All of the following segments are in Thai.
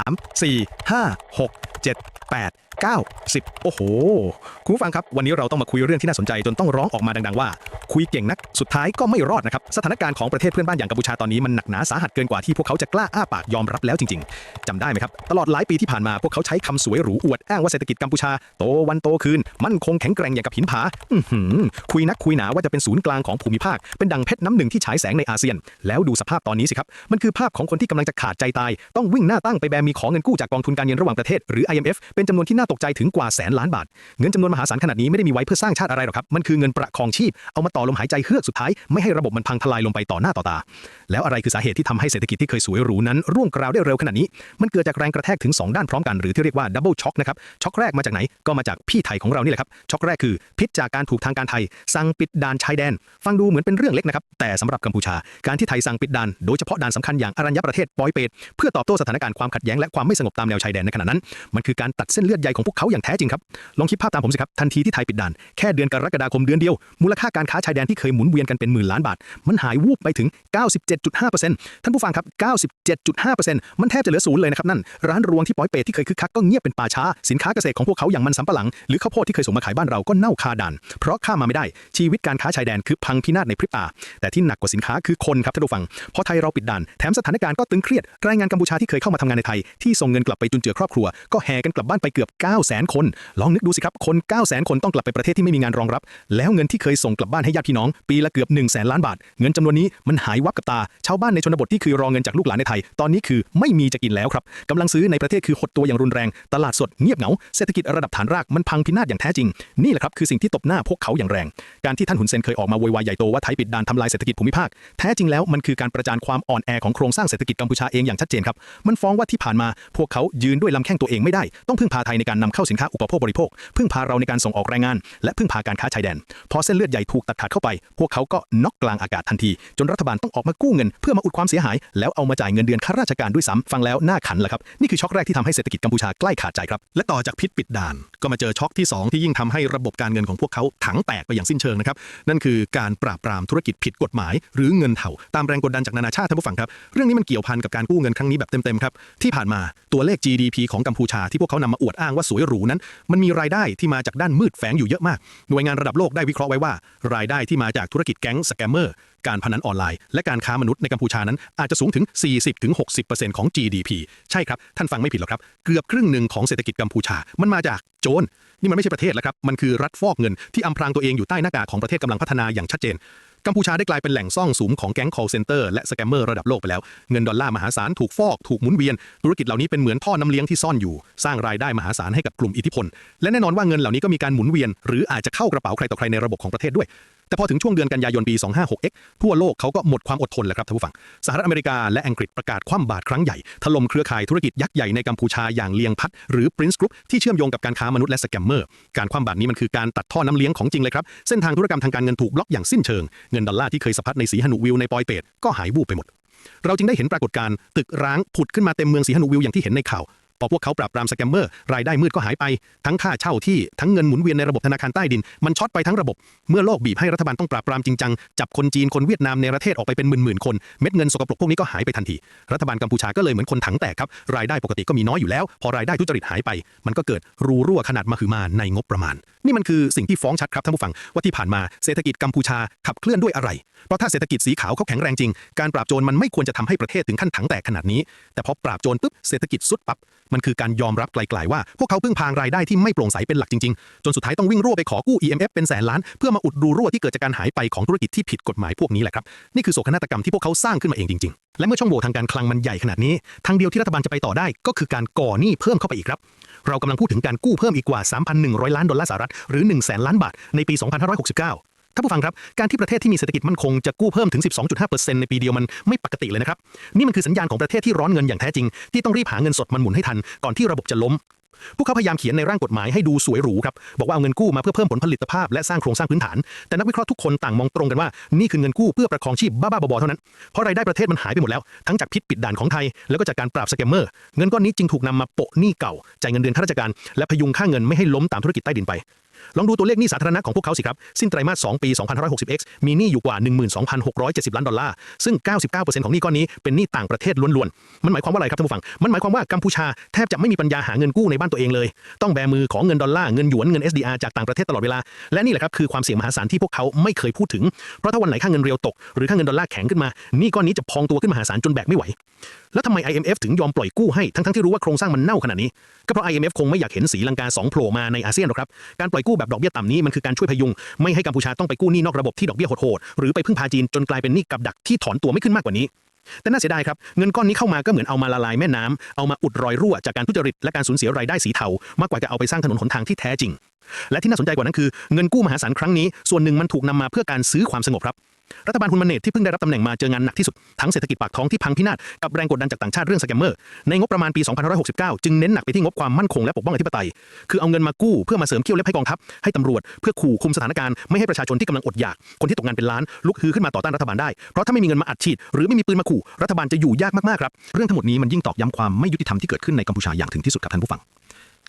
ามสี่ห้าห กเจ็ดแปดเก้าสิบโอ้โห คุณผู้ฟังครับ วันนี้เราต้องมาคุยเรื่องที่น่าสนใจจนต้องร้องออกมาดัง ๆ ว่า คุยเก่งนัก สุดท้ายก็ไม่รอดนะครับ สถานการณ์ของประเทศเพื่อนบ้านอย่างกัมพูชาตอนนี้มันหนักหนาสาหัสเกินกว่าที่พวกเขาจะกล้าอ้าปากยอมรับแล้วจริง ๆจำได้ไหมครับ ตลอดหลายปีที่ผ่านมาพวกเขาใช้คำสวยหรูอวดอ้างว่าเศรษฐกิจกัมพูชาโตวันโตคืน มั่นคงแข็งแกร่งอย่างกับหินผาอื้อหือคุยนักคุยหนาว่าจะเป็นศูนย์กลางของภูมิภาค เป็นดังเพชรน้ำหนึ่งที่ฉายแสงในอาเซียน แล้วดูสภาพตอนนี้สิครับ มันคือภาพของคนที่กำลังจะขาดใจตาย ต้องวิ่งหน้าตั้งไปแบมีของเงินกู้จากกองทุนการเงินระหว่างประเทศหรือ IMF เป็นจำนวนที่น่าตกใจถึงกว่าแสนล้านบาท เงินจำนวนมหาศาลขนาดนี้ไม่ได้มีไว้เพื่อสร้างชาติอะไรหรอกครับ มันคือเงินประคองชีพ เอามาต่อลมหายใจเฮือกสุดท้าย ไม่ให้ระบบมันพังทลายลงไปต่อหน้าต่อตา แล้วอะไรคือสาเหตุที่ทำให้เศรษฐกิจที่เคยสวยหรูนั้น ร่วงกราวได้เร็วขนาดนี้ มันเกิดจากแรงกระแทกถึง 2 ด้านพร้อมกันหรือที่เรียกว่าดับเบิลช็อคนะครับ ช็อคแรกมาจากไหน ก็มาจากพี่ไทยของเรานี่แหละครับ ช็อคแรกคือพิษจากการถูกทางการไทย สั่งปิดด่านชายแดน ฟังดูเหมือนเป็นเรื่องเล็กนะครับ แต่สำหรับกัมพูชา การที่ไทยสั่งปิดด่าน โดยเฉพาะด่านสำคัญอย่างอรัญญประเทศปอยเปตเพื่อตอบโต้สถานการณ์ความขัดแย้งและความไม่สงบตามแนวชายแดนในขณะนั้น มันคือการตัดเส้นเลือดใยของพวกเขาอย่างแท้จริงครับ ลองคิดภาพตามผมสิครับ ทันทีที่ไทยปิดด่าน แค่เดือนกรกฎาคมเดือนเดียว มูลค่าการค้าชายแดนที่เคยหมุนเวียนกันเป็นหมื่นล้านบาท มันหายวูบไปถึง 97.5%ท่านผู้ฟังครับ 97.5%มันแทบจะเหลือศูนย์เลยนะครับนั่น ร้านรวงที่ปอยเปตที่เคยคึกคักก็เงียบเป็นป่าช้า สินค้าเกษตรของพวกเขาอย่างมันสำปะหลัง หรือข้าวโพดที่เคยส่งมาขายบ้านเราก็เน่าคาด่าน เพราะข้ามมาไม่ได้ ชีวิตการค้าชายแดนคือพังพินาศในพริบตา แต่ที่หนักกว่าสินค้าคือคนครับท่านผู้ฟัง เพราะไทยเราปิดด่าน แถมสถานการณ์ก็ตึงเครียด แรงงานกัมพูชาที่เคยเข้ามาทำงานในไทยที่ส่งเงินกลับไปจุนเจือครอบครัวก็แห่กันกลับบ้านไปเกือบ9 0 0 0 0 0คน ลองนึกดูสิครับ คน9 0 0 0 0 0 คนต้องกลับไปประเทศที่ไม่มีงานรองรับ แล้วเงินที่เคยส่งกลับบ้านให้ญาติพี่น้อง ปีละเกือบ 1 0 0 0 0แสนล้านบาท เงินจำนวนนี้มันหายวับกับตา ชาวบ้านในชนบทที่คือรอเงินจากลูกหลานในไทย ตอนนี้คือไม่มีจะกินแล้วครับกำลังซื้อในประเทศคือหดตัวอย่างรุนแรง ตลาดสดเงียบเหงา เศรษฐกิจระดับฐานรากมันพังพินาศอย่างแท้จริง นี่แหละครับคือสิ่งที่ตบหน้าพวกเขาอย่างแรง การที่ท่านหุนเซนเคยออกมาโวยวายใหญ่โตว่าไทยปิดด่านทำลายเศรษฐกิจภูมิภาค แท้จริงแล้วมันคือการประจานความอ่อนแอของโครงสร้างเศรษฐกิจกัมพูชาเองอย่างชัดเจนครับ มันฟ้องว่าที่ผ่านมาพวกเขายืนด้วยลำแข้งตัวเองไม่ได้ ต้องพึ่งพาไทยในการนำเข้าสินค้าอุปโภคบริโภค พึ่งพาเราในการส่งออกแรงงาน และพึ่งพาการค้าชายแดน พอเส้นเลือดใหญ่ถูกตัดขาดเข้าไป พวกเขาก็น็อกกลางอากาศทันที จนรัฐบาลต้องออกมากู้เงิน เพื่อมาอุดความเสียหาย แล้วเอามาจ่ายเงินเดือนข้าราชการด้วยซ้ำฟังแล้วน่าขันแหละครับ นี่คือช็อคแรกที่ทำให้เศรษฐกิจกัมพูชาใกล้ขาดใจครับ และต่อจากพิษปิดด่าน ก็มาเจอช็อคที่ 2 ที่ยิ่งทำให้ระบบการเงินของพวกเขาถังแตกไปอย่างสิ้นเชิงนะครับ นั่นคือการปราบปรามธุรกิจผิดกฎหมาย หรือเงินเถ่าตามแรงกดดันจากนานาชาติท่านผู้ฟังครับ เรื่องนี้มันเกี่ยวพันกับการกู้เงินครั้งนี้แบบเต็มๆครับที่ผ่านมาตัวเลข GDP ของกัมพูชาที่พวกเขานำมาอวดอ้างว่าสวยหรูนั้น มันมีรายได้ที่มาจากด้านมืดแฝงอยู่เยอะมาก หน่วยงานระดับโลกได้วิเคราะห์ไว้ว่า รายได้ที่มาจากธุรกิจแก๊งสแกมเมอร์ การพนันออนไลน์ และการค้ามนุษย์ในกัมพูชานั้นอาจจะสูงถึง 40-60%ของ GDP ใช่ครับ ท่านฟังไม่ผิดหรอกครับ เกือบครึ่งหนึ่งของเศรษฐกิจกัมพูชา มันมาจากโจร นี่มันไม่ใช่ประเทศแล้วครับ มันคือรัฐฟอกเงินที่อำพรางตัวเองอยู่ใต้หน้ากากของประเทศกำลังพัฒนาอย่างชัดเจน กัมพูชาได้กลายเป็นแหล่งซ่องสุมของแก๊ง call center และสแกมเมอร์ระดับโลกไปแล้ว เงินดอลลาร์มหาศาลถูกฟอก ถูกหมุนเวียน ธุรกิจเหล่านี้เป็นเหมือนท่อน้ำเลี้ยงที่ซ่อนอยู่ สร้างรายได้มหาศาลให้กับกลุ่มอิทธิพล และแน่นอนว่าเงินเหล่านี้ก็มีการหมุนเวียน หรืออาจจะเข้ากระเป๋าใครต่อใครในระบบของประเทศด้วย แต่พอถึงช่วงเดือนกันยายนปี 256x ทั่วโลกเขาก็หมดความอดทนแล้วครับท่านผู้ฟัง สหรัฐอเมริกาและอังกฤษประกาศคว่ำบาตรครั้งใหญ่ ถล่มเครือข่ายธุรกิจยักษ์ใหญ่ในกัมพูชาอย่างเลียงพัดหรือ Prince Group ที่เชื่อมโยงกับการค้ามนุษย์และสแกมเมอร์ การคว่ำบาตรนี้มันคือการตัดท่อน้ำเลี้ยงของจริงเลยครับ เส้นทางธุรกรรมทางการเงินถูกบล็อกอย่างสิ้นเชิง เงินดอลลาร์ที่เคยสะพัดในสีหนุวิวในปอยเปตก็หายวูบไปหมดเราจึงได้เห็นปรากฏการณ์ตึกร้างผุดขึ้นมาเต็มเมืองสีหนุวิวอย่างที่เห็นในข่าว พอพวกเขาปราบปรามสแกมเมอร์ รายได้มืดก็หายไป ทั้งค่าเช่าที่ ทั้งเงินหมุนเวียนในระบบธนาคารใต้ดิน มันช็อตไปทั้งระบบ เมื่อโลกบีบให้รัฐบาลต้องปราบปรามจริงจัง จับคนจีน คนเวียดนามในประเทศออกไปเป็นหมื่นๆคน เม็ดเงินสกปรกพวกนี้ก็หายไปทันที รัฐบาลกัมพูชาก็เลยเหมือนคนถังแตกครับ รายได้ปกติก็มีน้อยอยู่แล้ว พอรายได้ทุจริตหายไป มันก็เกิดรูรั่วขนาดมหึมาในงบประมาณ นี่มันคือสิ่งที่ฟ้องชัดครับท่านผู้ฟัง ว่าที่ผ่านมาเศรษฐกิจกัมพูชาขับเคลื่อนด้วยอะไร เพราะถ้าเศรษฐกิจสีขาวเขาแข็งแรงจริง การปราบโจรมันไม่ควรจะทำให้ประเทศถึงขั้นถังแตกขนาดนี้ แต่พอปราบโจรปุ๊บเศรษฐกิจสุดปั๊บมันคือการยอมรับไกลๆว่า พวกเขาพึ่งพางรายได้ที่ไม่โปร่งใสเป็นหลักจริงๆ จนสุดท้ายต้องวิ่งรั่วไปขอกู้ EMF เป็นแสนล้าน เพื่อมาอุดรูรั่วที่เกิดจากการหายไปของธุรกิจที่ผิดกฎหมายพวกนี้แหละครับ นี่คือโศกนาฏกรรมที่พวกเขาสร้างขึ้นมาเองจริง ๆ และเมื่อช่องโหว่ทางการคลังมันใหญ่ขนาดนี้ทางเดียวที่รัฐบาลจะไปต่อได้ก็คือการก่อหนี้เพิ่มเข้าไปอีกครับเรากำลังพูดถึงการกู้เพิ่มอีกกว่า 3,100 ล้านดอลลาร์สหรัฐหรือ1 0 0 0 0 0 ล้านบาทในปี 2569 ท่านผู้ฟังครับ การที่ประเทศที่มีเศรษฐกิจมั่นคงจะกู้เพิ่มถึง 12.5%ในปีเดียวมันไม่ปกติเลยนะครับ นี่มันคือสัญญาณของประเทศที่ร้อนเงินอย่างแท้จริง ที่ต้องรีบหาเงินสดมันหมุนให้ทันก่อนที่ระบบจะล้ม พวกเขาพยายามเขียนในร่างกฎหมายให้ดูสวยหรูครับ บอกว่าเอาเงินกู้มาเพื่อเพิ่มผลผลิตภาพและสร้างโครงสร้างพื้นฐาน แต่นักวิเคราะห์ทุกคนต่างมองตรงกันว่า นี่คือเงินกู้เพื่อประคองชีพบ้าๆบอๆเท่านั้น เพราะรายได้ประเทศมันหายไปหมดแล้ว ทั้งจากพิษปิดด่านของไทย แล้วก็จากการปราบสแกมเมอร์ เงินก้อนนี้จึงถูกนำมาโปะหนี้เก่าจ่ายเงินเดือนข้าราชการ และพยุงค่าเงินไม่ให้ล้มตามธุรกิจใต้ดินไป ลองดูตัวเลขหนี้สาธารณะของพวกเขาสิครับ สิ้นไตรมาส 2 ปี 2560x มีหนี้อยู่กว่า 12,670 ล้านดอลลาร์ ซึ่ง 99%ของหนี้ก้อนนี้เป็นหนี้ต่างประเทศล้วนๆ มันหมายความว่าอะไรครับท่านผู้ฟัง มันหมายความว่ากัมพูชาแทบจะไม่มีปัญญาหาเงินกู้ในบ้านตัวเองเลย ต้องแบมือของเงินดอลลาร์ เงินหยวน เงิน SDR จากต่างประเทศตลอดเวลา และนี่แหละครับคือความเสี่ยงมหาศาลที่พวกเขาไม่เคยพูดถึง เพราะถ้าวันไหนค่าเงินเรียวตกหรือค่าเงินดอลลาร์แข็งขึ้นมาหนี้ก้อนนี้จะพองตัวขึ้นมหาศาลจนแบกไม่ไหว แล้วทำไม IMF ถึงยอมปล่อยกู้ให้ทั้งๆที่รู้ว่าโครงสร้างมันเน่าขนาดนี้ ก็เพราะ IMF คงไม่อยากเห็นสีลังกาสองโผล่มาในอาเซียนหรอกครับ การปล่อยกู้แบบดอกเบี้ยต่ำนี้มันคือการช่วยพยุง ไม่ให้กัมพูชาต้องไปกู้หนี้นอกระบบที่ดอกเบี้ยโหดๆหรือไปพึ่งพาจีนจนกลายเป็นหนี้กับดักที่ถอนตัวไม่ขึ้นมากกว่านี้ แต่น่าเสียดายครับเงินก้อนนี้เข้ามาก็เหมือนเอามาละลายแม่น้ำเอามาอุดรอยรั่วจากการทุจริตและการสูญเสียรายได้สีเทามากกว่าจะเอาไปสร้างถนนหนทางที่แท้จริง และที่น่าสนใจกว่านั้นคือเงินกู้มหาศาลครั้งนี้ส่วนหนึ่งมันถูกนำมาเพื่อการซื้อความสงบครับ รัฐบาลฮุนมันเนตที่เพิ่งได้รับตำแหน่งมาเจองานหนักที่สุด ทั้งเศรษฐกิจปากท้องที่พังพินาศกับแรงกดดันจากต่างชาติเรื่องสแกมเมอร์ ในงบประมาณปี 2569 จึงเน้นหนักไปที่งบความมั่นคงและปกป้องอธิปไตย คือเอาเงินมากู้เพื่อมาเสริมเขี้ยวเล็บให้กองทัพ ให้ตำรวจ เพื่อขู่คุมสถานการณ์ไม่ให้ประชาชนที่กำลังอดอยาก คนที่ตกงานเป็นล้านลุกฮือขึ้นมาต่อต้านรัฐบาลได้ เพราะถ้าไม่มีเงินมาอัดฉีดหรือไม่มีปืนมาขู่ รัฐบาลจะอยู่ยากมากๆครับ เรื่องทั้งหมดนี้มันยิ่งตอกย้ำความไม่ยุติธรรมที่เกิดขึ้นในกัมพูชาอย่างถึงที่สุดครับท่านผู้ฟัง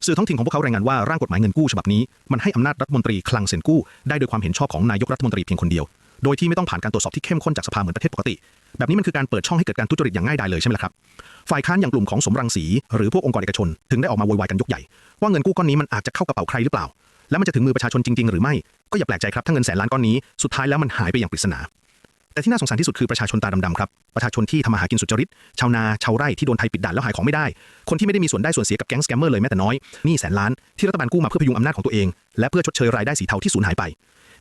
สื่อท้องถิ่นของพวกเขารายงานว่าร่างกฎหมายเงินกู้ฉบับนี้มันให้อำนาจรัฐมนตรีคลังเซ็นกู้ได้โดยความเห็นชอบของนายกรัฐมนตรีเพียงคนเดียว โดยที่ไม่ต้องผ่านการตรวจสอบที่เข้มข้นจากสภาเหมือนประเทศปกติ แบบนี้มันคือการเปิดช่องให้เกิดการทุจริตอย่างง่ายดายเลยใช่ไหมล่ะครับ ฝ่ายค้านอย่างกลุ่มของสมรังสีหรือพวกองค์กรเอกชน ถึงได้ออกมาโวยวายกันยกใหญ่ ว่าเงินกู้ก้อนนี้มันอาจจะเข้ากระเป๋าใครหรือเปล่า และมันจะถึงมือประชาชนจริง ๆ หรือไม่ ก็อย่าแปลกใจครับถ้าเงินแสนล้านก้อนนี้สุดท้ายแล้วมันหายไปอย่างปริศนาแต่ที่น่าสงสารที่สุดคือประชาชนตาดำๆครับ ประชาชนที่ทำมาหากินสุจริต ชาวนาชาวไร่ที่โดนไทยปิดด่านแล้วหายของไม่ได้ คนที่ไม่ได้มีส่วนได้ส่วนเสียกับแก๊งสแกมเมอร์เลยแม้แต่น้อย นี่แสนล้านที่รัฐบาลกู้มาเพื่อพยุงอำนาจของตัวเอง และเพื่อชดเชยรายได้สีเทาที่สูญหายไป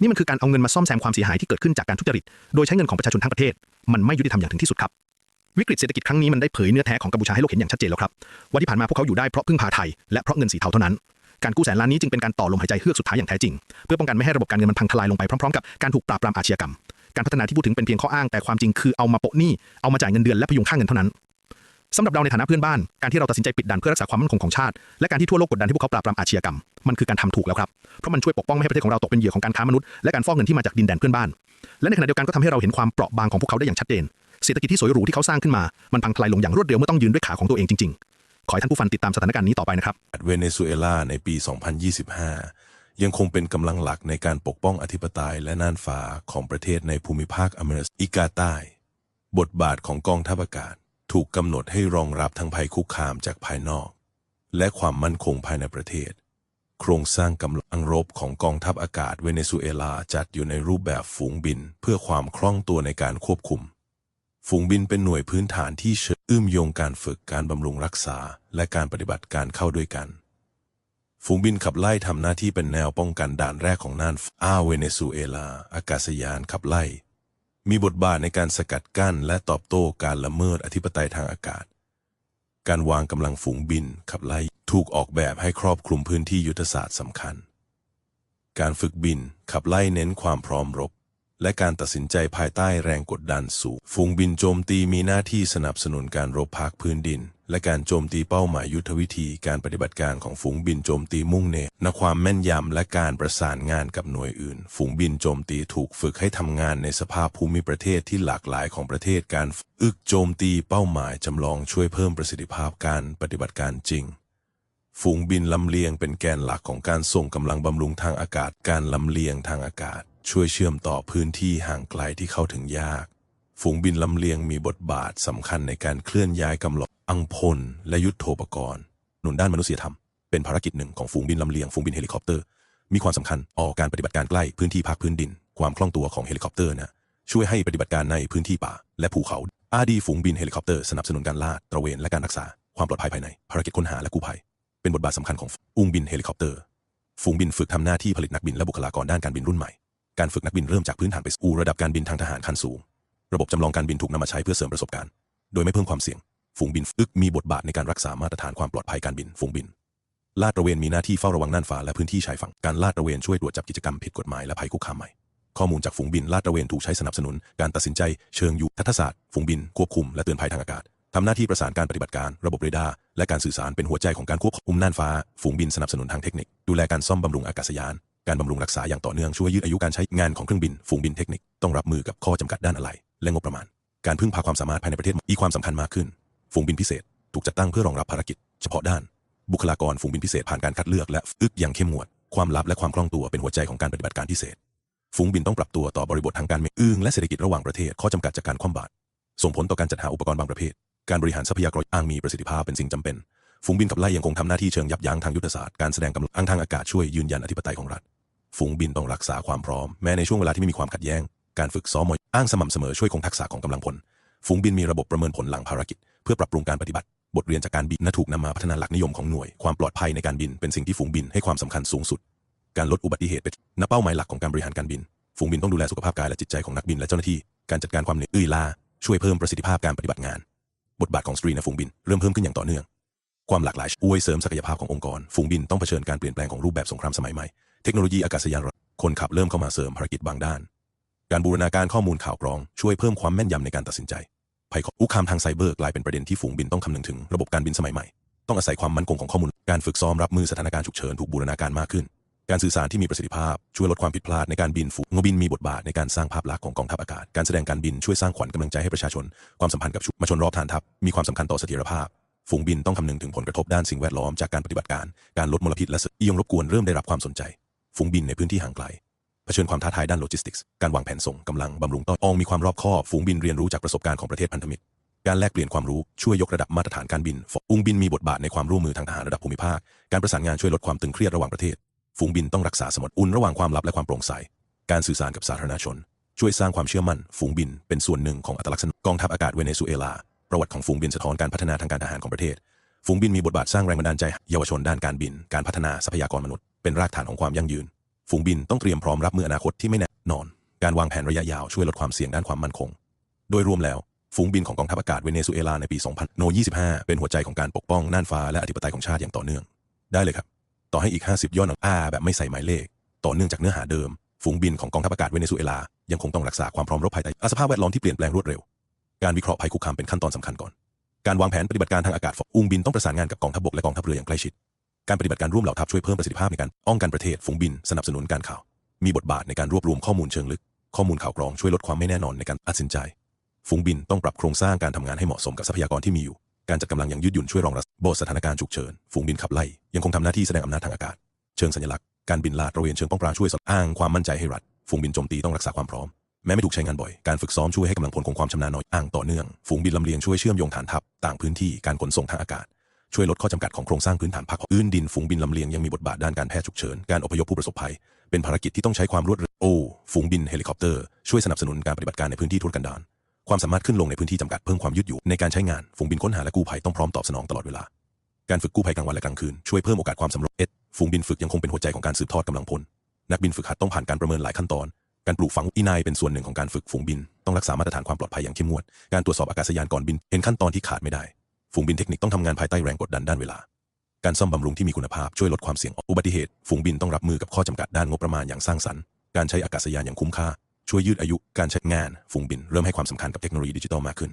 นี่มันคือการเอาเงินมาซ่อมแซมความเสียหายที่เกิดขึ้นจากการทุจริต โดยใช้เงินของประชาชนทั้งประเทศ มันไม่ยุติธรรมอย่างถึงที่สุดครับ วิกฤตเศรษฐกิจครั้งนี้มันได้เผยเนื้อแท้ของกัมพูชาให้โลกเห็นอย่างชัดเจนแล้วครับ ว่าที่ผ่านมาพวกเขาอยู่ได้เพราะพึ่งพาไทยและเพราะเงินสีเทาเท่านั้น การกู้แสนล้านนี้จึงเป็นการต่อลมหายใจเฮือกสุดท้ายอย่างแท้จริง เพื่อป้องกันไม่ให้ระบบการเงินมันพังทลายลงไปพร้อมๆกับการถูกปราบปรามอาชญากรรม การพัฒนาที่พูดถึงเป็นเพียงข้ออ้างแต่ความจริงคือเอามาโปะหนี้เอามาจ่ายเงินเดือนและพยุงค่าเงินเท่านั้น สำหรับเราในฐานะเพื่อนบ้าน การที่เราตัดสินใจปิดด่านเพื่อรักษาความมั่นคงของชาติ และการที่ทั่วโลกกดดันให้พวกเขาปราบปรามอาชญากรรม มันคือการทำถูกแล้วครับ เพราะมันช่วยปกป้องไม่ให้ประเทศของเราตกเป็นเหยื่อของการค้ามนุษย์ และการฟอกเงินที่มาจากดินแดนเพื่อนบ้าน และในขณะเดียวกันก็ทำให้เราเห็นความเปราะบางของพวกเขาได้อย่างชัดเจน เศรษฐกิจที่สวยหรูที่เขาสร้างขึ้นมา มันพังทลายลงอย่างรวดเร็วเมื่อต้องยืนด้วยขาของตัวเองจริงๆ ขอให้ท่านผู้ฟังติดตามสถานการณ์นี้ต่อไปนะครับ เวเนซุเอลาในปี 2025 ยังคงเป็นกำลังหลักในการปกป้องอธิปไตยและน่านฟ้าของประเทศในภูมิภาคอเมริกาใต้ บทบาทของกองทัพอากาศ ถูกกำหนดให้รองรับทั้งภัยคุกคามจากภายนอก และความมั่นคงภายในประเทศ โครงสร้างกำลังรบของกองทัพอากาศเวเนซุเอลาจัดอยู่ในรูปแบบฝูงบิน เพื่อความคล่องตัวในการควบคุม ฝูงบินเป็นหน่วยพื้นฐานที่เชื่อมโยงการฝึกการบำรุงรักษา และการปฏิบัติการเข้าด้วยกัน ฝูงบินขับไล่ทำหน้าที่เป็นแนวป้องกันด่านแรกของน่านฟ้าเวเนซุเอลา อากาศยานขับไล่ มีบทบาทในการสกัดกั้นและตอบโต้การละเมิดอธิปไตยทางอากาศ การวางกำลังฝูงบินขับไล่ถูกออกแบบให้ครอบคลุมพื้นที่ยุทธศาสตร์สำคัญ การฝึกบินขับไล่เน้นความพร้อมรบ และการตัดสินใจภายใต้แรงกดดันสูง ฝูงบินโจมตีมีหน้าที่สนับสนุนการรบภาคพื้นดิน และการโจมตีเป้าหมายยุทธวิธีการปฏิบัติการของฝูงบินโจมตีมุ่งเน้นความแม่นยำและการประสานงานกับหน่วยอื่น ฝูงบินโจมตีถูกฝึกให้ทำงานในสภาพภูมิประเทศที่หลากหลายของประเทศการอึกโจมตีเป้าหมายจำลองช่วยเพิ่มประสิทธิภาพการปฏิบัติการจริงฝูงบินลำเลียงเป็นแกนหลักของการส่งกำลังบำรุงทางอากาศ การลำเลียงทางอากาศ ช่วยเชื่อมต่อพื้นที่ห่างไกลที่เข้าถึงยาก ฝูงบินลำเลียงมีบทบาทสำคัญในการเคลื่อนย้ายกำลัง อังพล และยุทธโธปกรณ์หนุนด้านมนุษยธรรม เป็นภารกิจหนึ่งของฝูงบินลำเลียงฝูงบินเฮลิคอปเตอร์ มีความสำคัญต่อการปฏิบัติการใกล้พื้นที่ภาคพื้นดิน ความคล่องตัวของเฮลิคอปเตอร์นะช่วยให้ปฏิบัติการในพื้นที่ป่า และภูเขาอาดีฝูงบินเฮลิคอปเตอร์สนับสนุนการลาดตระเวนและการรักษาความปลอดภัยภายใน ภารกิจค้นหาและกู้ภัย เป็นบทบาทสำคัญของอุ้งบินเฮลิคอปเตอร์ ฝูงบินฝึกทำหน้าที่ผลิตนักบินและบุคลากรด้านการบินรุ่นใหม่ การฝึกนักบินเริ่มจากพื้นฐานไปสู่ระดับการบินทางทหารขั้นสูง ระบบจำลองการบินถูกนำมาใช้เพื่อเสริมประสบการณ์ โดยไม่เพิ่มความเสี่ยง ฝูงบินฝึกมีบทบาทในการรักษามาตรฐานความปลอดภัยการบิน ฝูงบิน ลาดตระเวนมีหน้าที่เฝ้าระวังน่านฟ้าและพื้นที่ชายฝั่ง การลาดตระเวนช่วยตรวจจับกิจกรรมผิดกฎหมายและภัยคุกคามใหม่ ข้อมูลจากฝูงบินลาดตระเวนถูกใช้สนับสนุน การตัดสินใจเชิงยุทธศาสตร์ ฝูงบิน ควบคุมและเตือนภัยทางอากาศทำหน้าที่ประสานการปฏิบัติการ ระบบเรดาร์และการสื่อสารเป็นหัวใจของการควบคุมน่านฟ้า ฝูงบินสนับสนุนทางเทคนิค ดูแลการซ่อมบำรุงอากาศยาน การบำรุงรักษาอย่างต่อเนื่องช่วยยืดอายุการใช้งานของเครื่องบิน ฝูงบินเทคนิคต้องรับมือกับข้อจำกัดด้านอะไหล่และงบประมาณ การพึ่งพาความสามารถภายในประเทศมีความสำคัญมากขึ้น ฝูงบินพิเศษ ถูกจัดตั้งเพื่อรองรับภารกิจ เฉพาะด้าน บุคลากรฝูงบินพิเศษผ่านการคัดเลือกและฝึกอย่างเข้มงวด ความลับและความคล่องตัวเป็นหัวใจของการปฏิบัติการพิเศษ ฝูงบินต้องปรับตัวต่อบริบททางการเมืองอึ้งและเศรษฐกิจระหว่างประเทศข้อจำกัดจากการคว่ำบาตรส่งผลต่อการจัดหาอุปกรณ์บางประเภท การบริหารทรัพยากรอ้างมีประสิทธิภาพเป็นสิ่งจำเป็น ฝูงบินขับไล่ยังคงทำหน้าที่เชิงยับยั้งทางยุทธศาสตร์ การแสดงกำลังทางอากาศช่วยยืนยันอธิปไตยของรัฐ ฝูงบินต้องรักษาความพร้อมแม้ในช่วงเวลาที่ไม่มีความขัดแย้ง การฝึกซ้อมมวยอ้างสม่ำเสมอช่วยคงทักษะของกำลังพล ฝูงบินมีระบบประเมินผลหลังภารกิจ เพื่อปรับปรุงการปฏิบัติ บทเรียนจากการบินและถูกนำมาพัฒนาหลักนิยมของหน่วย ความปลอดภัยในการบินเป็นสิ่งที่ฝูงบินให้ความสำคัญสูงสุด การลดอุบัติเหตุเป็นนเป้าหมายหลักของการบริหารการบิน ฝูงบินต้องดูแลสุขภาพกายและจิตใจของนักบินและเจ้าหน้าที่ การจัดการความเหนื่อยล้าช่วยเพิ่มประสิทธิภาพการปฏิบัติงาน บทบาทของสตรีในฝูงบินเริ่มเพิ่มขึ้นอย่างต่อเนื่อง ความหลากหลายอวยเสริมศักยภาพขององค์กร ฝูงบินต้องเผชิญการเปลี่ยนแปลงของรูปแบบสงครามสมัยใหม่ เทคโนโลยีอากาศยานคนขับเริ่มเข้ามาเสริมภารกิจบางด้าน การบูรณาการข้อมูลข่าวกรองช่วยเพิ่มความแม่นยำในการตัดสินใจ ภัยคุกคามทางไซเบอร์กลายเป็นประเด็นที่ฝูงบินต้องคำนึงถึงระบบการบินสมัยใหม่ต้องอาศัยความมั่นคงของข้อมูล การฝึกซ้อมรับมือสถานการณ์ฉุกเฉินถูกบูรณาการมากขึ้น การสื่อสารที่มีประสิทธิภาพ ช่วยลดความผิดพลาดในการบินฝูงบินมีบทบาทในการสร้างภาพลักษณ์ของกองทัพอากาศ การแสดงการบินช่วยสร้างขวัญกำลังใจให้ประชาชน ความสัมพันธ์กับชุมชนรอบฐานทัพมีความสำคัญต่อเสถียรภาพ ฝูงบินต้องคำนึงถึงผลกระทบด้านสิ่งแวดล้อมจากการปฏิบัติการ การลดมลพิษและสิ่งยงรบกวนเริ่มได้รับความสนใจ ฝูงบินในพื้นที่ห่างไกล เผชิญความท้าทายด้านโลจิสติกส์ การวางแผนส่งกำลังบำรุงต้นอองมีความรอบคอบฝูงบินเรียนรู้จากประสบการณ์ของประเทศพันธมิตร การแลกเปลี่ยนความรู้ช่วยยกระดับมาตรฐานการบินฝูงบินมีบทบาทในความร่วมมือทางทหารระดับภูมิภาค การประสานงานช่วยลดความตึงเครียดระหว่างประเทศ ฝูงบินต้องรักษาสมดุลระหว่างความลับและความโปร่งใส การสื่อสารกับสาธารณชน ช่วยสร้างความเชื่อมั่น ฝูงบินเป็นส่วนหนึ่งของอัตลักษณ์กองทัพอากาศเวเนซุเอลา ประวัติของฝูงบินสะท้อนการพัฒนาทางการทหารของประเทศ ฝูงบินมีบทบาทสร้างแรงบันดาลใจเยาวชนด้านการบิน การพัฒนาทรัพยากรมนุษย์เป็นรากฐานของความยั่งยืน ฝูงบินต้องเตรียมพร้อมรับมืออนาคตที่ไม่แน่นอน การวางแผนระยะยาวช่วยลดความเสี่ยงด้านความมั่นคง โดยรวมแล้ว ฝูงบินของกองทัพอากาศเวเนซุเอลาในปี 2025 เป็นหัวใจของการปกป้องน่านฟ้าและอธิปไตยของชาติอย่างต่อเนื่อง ได้เลยครับ ต่อให้อีก 50ย่อหนังอาแบบไม่ใส่หมายเลข ต่อเนื่องจากเนื้อหาเดิม ฝูงบินของกองทัพอากาศเวเนซุเอลายังคงต้องรักษาความพร้อมรบภายใต้สภาพแวดล้อมที่เปลี่ยนแปลงรวดเร็ว การวิเคราะห์ภัยคุกคามเป็นขั้นตอนสำคัญก่อน การวางแผนปฏิบัติการทางอากาศฝูงบินต้องประสานงานกับกองทัพบกและกองทัพเรืออย่างใกล้ชิด การปฏิบัติการร่วมเหล่าทัพช่วยเพิ่มประสิทธิภาพในการป้องกันประเทศฝูงบินสนับสนุนการข่าว มีบทบาทในการรวบรวมข้อมูลเชิงลึก ข้อมูลข่าวกรองช่วยลดความไม่แน่นอนในการตัดสินใจ ฝูงบินต้องปรับโครงสร้างการทำงานให้เหมาะสมกับทรัพยากรที่มีอยู่ การจัดกำลังอย่างยืดหยุ่นช่วยรองรับโบสถานการณ์ฉุกเฉิน ฝูงบินขับไล่ยังคงทำหน้าที่แสดงอำนาจทางอากาศ เชิงสัญลักษณ์ การบินลาดตระเวนเชิงป้องปรามช่วยสอดอ้างความมั่นใจให้รัฐ ฝูงบินโจมตีต้องรักษาความพร้อม แม้ไม่ถูกใช้งานบ่อย การฝึกซ้อมช่วยให้กำลังพลคงความชำนาญน้อยอ้างต่อเนื่อง ฝูงบินลำเลียงช่วยเชื่อมโยงฐานทัพต่างพื้นที่ การขนส่งทางอากาศ ช่วยลดข้อจำกัดของโครงสร้างพื้นฐานภาคพื้นดินฝูงบินลำเลียงยังมีบทบาทด้านการแพทย์ฉุกเฉิน การอพยพผู้ประสบภัย เป็นภารกิจที่ต้องใช้ความรวดเร็วโอ้ฝูงบินเฮลิคอปเตอร์ช่วยสนับสนุนการปฏิบัติการในพื้นที่ทุรกันดารความสามารถขึ้นลงในพื้นที่จำกัดเพิ่มความยืดหยุ่นในการใช้งานฝูงบินค้นหาและกู้ภัยต้องพร้อมตอบสนองตลอดเวลาการฝึกกู้ภัยกลางวันและกลางคืนช่วยเพิ่มโอกาสความสำเร็จเอ็ดฝูงบินฝึกยังคงเป็นหัวใจของการสืบทอดกำลังพลนักบินฝึกหัดต้องผ่านการประเมินหลายขั้นตอนการปลูกฝังอีนายเป็นส่วนหนึ่งของการฝึกฝูงบิน ต้องรักษามาตรฐานความปลอดภัยอย่างเข้มงวด การตรวจสอบอากาศยานก่อนบินเป็นขั้นตอนที่ขาดไม่ได้ ฝูงบินเทคนิคต้องทำงานภายใต้แรงกดดันด้านเวลา การซ่อมบำรุงที่มีคุณภาพช่วยลดความเสี่ยงอุบัติเหตุ ฝูงบินต้องรับมือกับข้อจำกัดด้านงบประมาณอย่างสร้างสรรค์ การใช้อากาศยานอย่างคุ้มค่า ช่วยยืดอายุ การใช้งาน ฝูงบินเริ่มให้ความสำคัญกับเทคโนโลยีดิจิทัลมากขึ้น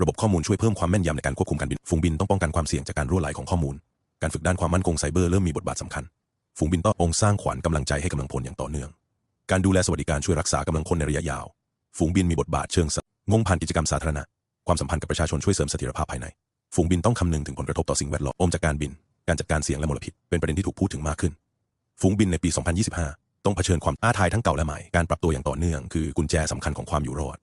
ระบบข้อมูลช่วยเพิ่มความแม่นยำในการควบคุมการบิน ฝูงบินต้องป้องกันความเสี่ยงจากการรั่วไหลของข้อมูล การฝึกด้านความมั่นคงไซเบอร์เริ่มมีบทบาทสำคัญ ฝูงบินต้ององค์สร้างขวัญกำลังใจให้กำลังพลอย่างต่อเนื่อง การดูแลสวัสดิการช่วยรักษากำลังพลในระยะยาว ฝูงบินมีบทบาทเชิงงงผ่านกิจกรรมสาธารณะความสัมพันธ์กับประชาชนช่วยเสริมเสถียรภาพภายใน ฝูงบินต้องคำนึงถึงผลกระทบต่อสิ่งแวดล้อมจากการบิน การจัดการเสียงและมลพิษ เป็นประเด็นที่ถูกพูดถึงมากขึ้น ฝูงบินในปี 2025 ต้องเผชิญความอ้าทายทั้งเก่าและใหม่ การปรับตัวอย่างต่อเนื่องคือกุญแจสำคัญของความอยู่รอด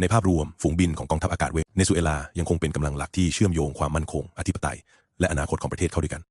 ในภาพรวมฝูงบินของกองทัพอากาศเวเนซุเอลายังคงเป็นกำลังหลักที่เชื่อมโยงความมั่นคง อธิปไตย และอนาคตของประเทศเข้าด้วยกัน